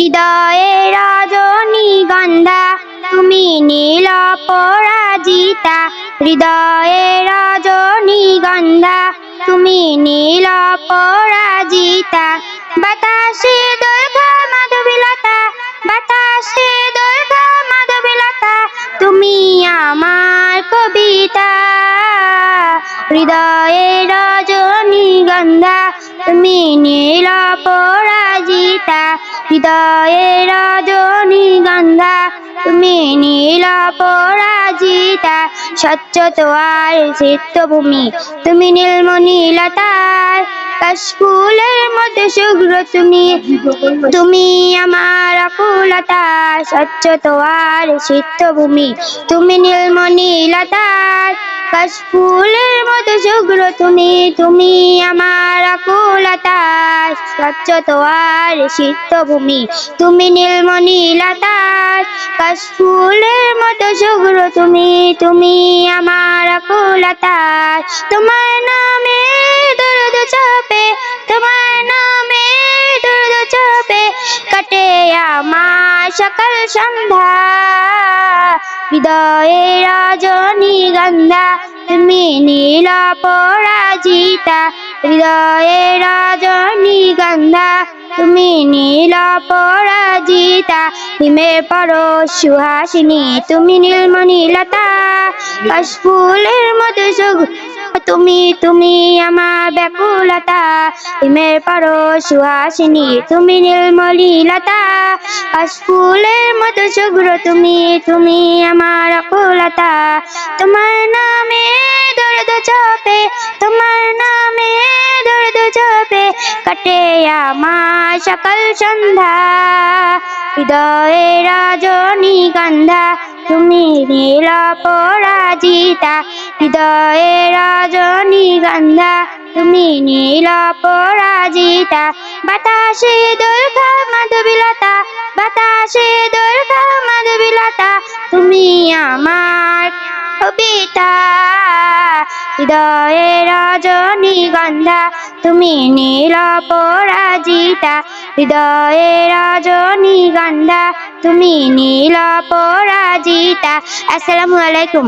হৃদয়ে রজনীগন্ধা তুমি নীল পরাজিতা। হৃদয়ে রজনীগন্ধা তুমি নীল পরাজিতা। বাতাসে দুর্গা মাধবীলতা, বাতাসে দুর্গা মাধবীলতা, তুমি আমার কবিতা। হৃদয়ে রজনীগন্ধা তুমি নীল পরাজিতা। হৃদয়ে রজনীগন্ধা তুমি নীল পরাজিতা, স্বচ্ছ তোয়ার চিত্তভূমি তুমি নীলমণিলতার কাশফুলের মতো শুভ্র তুমি। তুমি আমার আকুলতা স্বচ্ছ তোয়ার চিত্তভূমি তুমি নীলমণিলতার কাশফুলের মতো শুভ্র তুমি তুমি আমার আকুলতা স্বচ্ছ তোয়ার চিত্তভূমি তুমি নীলমণি নীলমণিলতার কাশফুলের মতো শুভ্র তুমি তুমি আমার আকুলতা তোমার নামে দরদ চাপে তোমার নামে দরদ চাপে কাটে আমার সকাল সন্ধ্যা। হৃদয়ে রজনীগন্ধা তুমি নীল পরাজিতা। হৃদয়ে রজনীগন্ধা তুমি নীল পরাজিতা। হিমে পরো সুহাসিনী, তুমি নীলমণি লতা কাশফুলের মতো সুখ তুমি তুমি আমার ব্যাকুলতা। হিমের পরো সুহাসিনী তুমি নীলমণিলতা কাশফুলের মতো শুভ্র তুমি তুমি আমার আকুলতা তোমার নামে দর্দ চপে, তোমার নামে দর্দ চাপে, কাটে আমার সকাল সন্ধ্যা। হৃদয়ে রজনীগন্ধা তুমি নীল পরাজিতা, হৃদয়ে রজনীগন্ধা তুমি নীল পরাজিতা, বাতাসে দুর্গা মাধবীলতা, বাতাসে দুর্গা মাধবীলতা। তুমি আমার কবিতা, হৃদয়ে রজনীগন্ধা তুমি নীল পরাজিতা, হৃদয়ে রজনীগন্ধা তুমি নীল পরাজিতা আসসালামু আলাইকুম।